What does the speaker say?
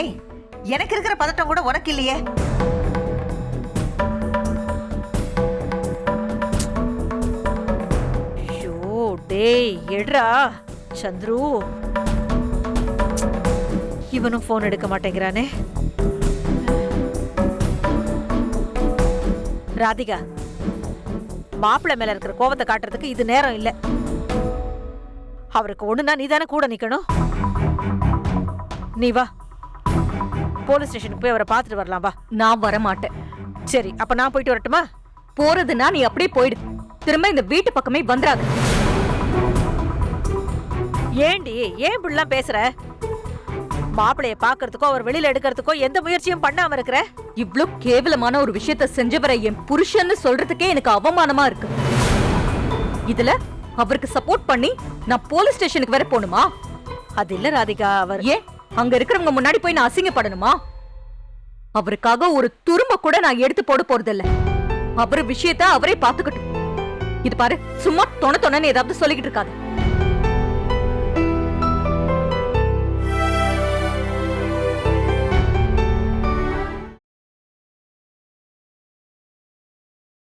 ஏய் எனக்கு இருக்கிற பதட்டம் கூட உனக்கு இல்லையே. ஐயோ டேய் எடுறா சந்துரு. இவனும் ஃபோன் எடுக்க மாட்டேங்கிறானே. ராதிகா மாப்பிள்ளை மேல இருக்கிற கோவத்தை காட்டுறதுக்கு இது நேரம் இல்ல. அவருக்கு ஒண்ணுனா நீ தானே கூட நிக்கணும். நீ வா. போலீஸ் ஸ்டேஷனுக்கு போய் அவரை பார்த்துட்டு வரலாம் வா. நான் வர மாட்டேன் சரி அப்ப நான் போயிட்டு வரட்டுமா? போறதுன்னா நீ அப்படியே போயிடு. திரும்ப இந்த வீட்டு பக்கமே வந்துடாத ஏண்டி ஏன் இப்படிலாம் பேசுற? மாப்பிளைய பாக்குறதுக்கோ அவர் வெளியில எடுக்கிறதுக்கோ எந்த முயற்சியும் பண்ணாம இருக்கிற? இவ்ளோ கேவலமான ஒரு விஷயத்த செஞ்சவரை என் புருஷன்னு சொல்றதுக்கே எனக்கு அவமானமா இருக்கு. இதுல அவருக்கு சப்போர்ட் பண்ணி நான் போலீஸ் ஸ்டேஷனுக்கு வேற போகணுமா? அது இல்ல ராதிகா. அவர் ஏன்? அங்க இருக்கிறவங்க முன்னாடி போய் நான் அசிங்கப்படணுமா? அவருக்காக ஒரு துரும்ப கூட நான் எடுத்து போட போறது இல்ல அவர் விஷயத்த அவரே பாத்துக்கட்டும் இது பாரு சும்மா தொண தொணன்னு ஏதாவது சொல்லிக்கிட்டு இருக்காது.